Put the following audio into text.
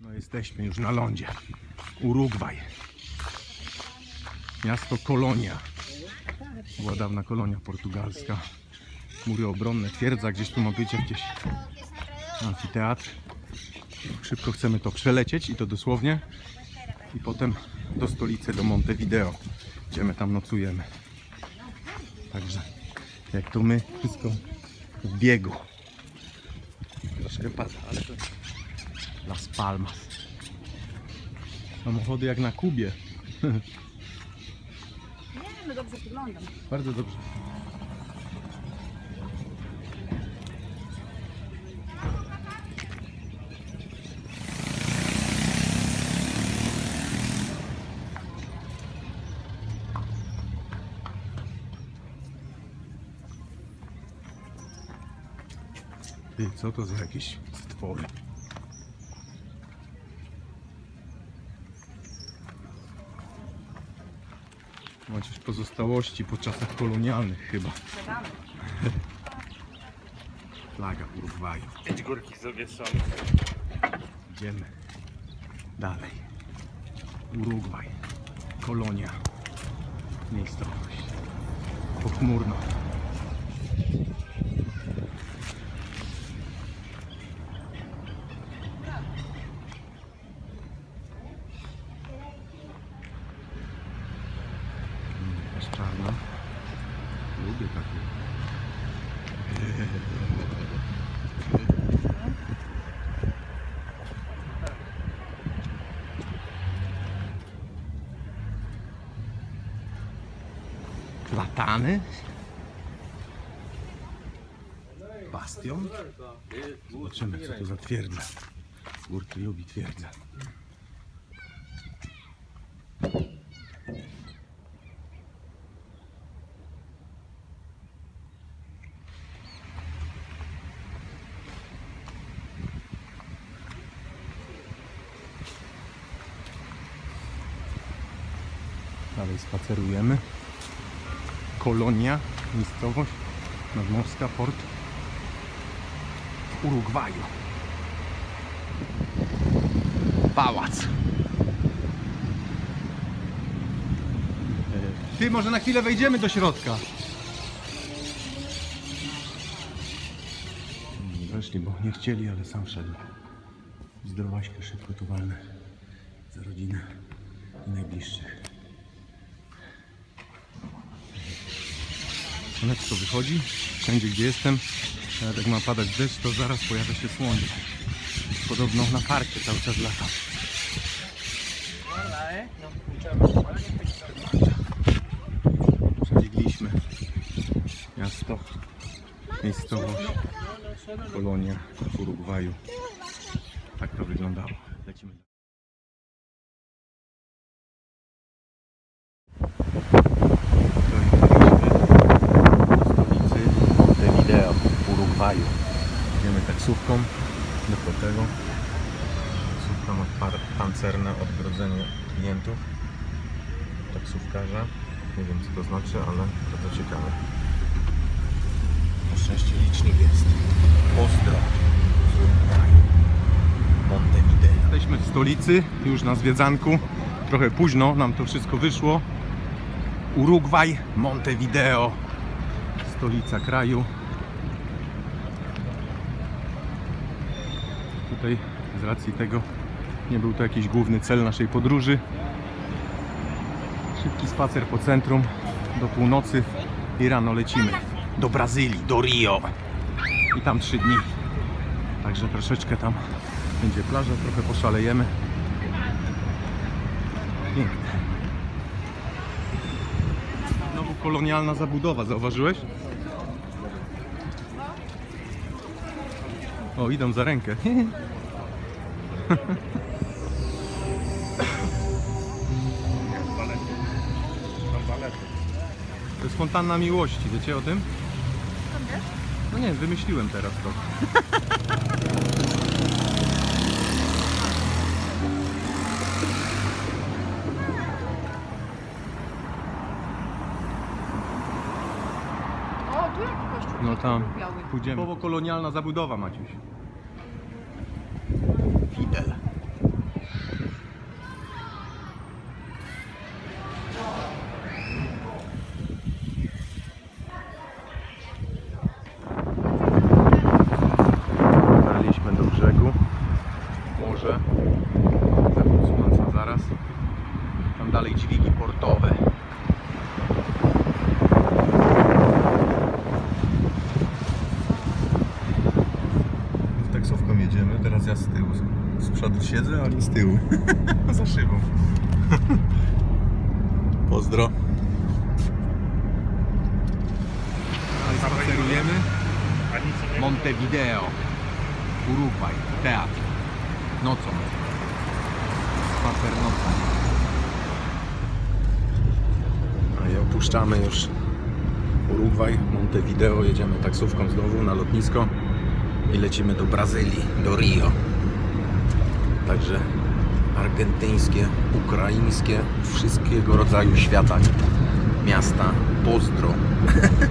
No jesteśmy już na lądzie. Urugwaj. Miasto Kolonia. Była dawna kolonia portugalska. Mury obronne, twierdza, gdzieś tu ma być amfiteatr. Szybko chcemy to przelecieć i to dosłownie. I potem do stolicy, do Montevideo. Gdzie my tam nocujemy. Także jak to my, wszystko w biegu. Troszkę pada, ale to Las Palmas. Samochody jak na Kubie. Nie, no dobrze wyglądam. Bardzo dobrze. Ty, co to za jakieś stwory? Chociaż pozostałości po czasach kolonialnych chyba. Flaga Urugwaju. Pięć górki zawieszone. Idziemy dalej. Urugwaj. Kolonia. Miejscowość. Pochmurno. Jest czarna. Lubię takie. Platany. Bastion. Zobaczymy co to za twierdza. Górki lubi twierdzę. Dalej spacerujemy. Kolonia, miejscowość nadmorska, port w Urugwaju. Pałac. Ty, może na chwilę wejdziemy do środka. Weszli, bo nie chcieli, ale sam szedł. Zdrowaśkę szybko tu walnę. Za rodzinę i najbliższych. Słoneczko wychodzi. Wszędzie gdzie jestem, nawet jak ma padać deszcz, to zaraz pojawia się słońce. Podobno na parcie cały czas lata. Przebiegliśmy miasto, miejscowość, kolonia w Urugwaju. Tak to wyglądało. Lecimy. stolicy Montevideo w Urugwaju. Idziemy taksówką do hotelu. Taksówka ma par pancerne odgrodzenie klientów. Taksówkarza. Nie wiem co to znaczy, ale to, ciekawe. Na szczęście licznik jest. Pozdro. Montevideo. Jesteśmy w stolicy, już na zwiedzanku. Trochę późno nam to wszystko wyszło. Urugwaj, Montevideo stolica kraju. Tutaj z racji tego nie był to jakiś główny cel naszej podróży. Szybki spacer po centrum do północy i rano lecimy do Brazylii, do Rio. I tam trzy dni. Także troszeczkę tam będzie plaża, trochę poszalejemy. Piękne. Znowu kolonialna zabudowa, zauważyłeś? O, idą za rękę. To jest fontanna miłości, wiecie o tym? No nie, wymyśliłem teraz to. O, tu jaki kościół? No tam, Biały. pójdziemy. Słowo kolonialna zabudowa, Maciuś. Lidl. Dotarliśmy do brzegu. Morze. Zawrócę zaraz. Tam dalej dźwigi portowe. Przodu siedzę, a oni z tyłu. Za szybą. Pozdro. Ale spacerujemy. Montevideo, Urugwaj, teatr. Nocą. Spacer nocą. No i opuszczamy już Urugwaj, Montevideo. Jedziemy taksówką znowu na lotnisko i lecimy do Brazylii, do Rio. Także argentyńskie, ukraińskie, wszystkiego rodzaju świata. Miasta, pozdro.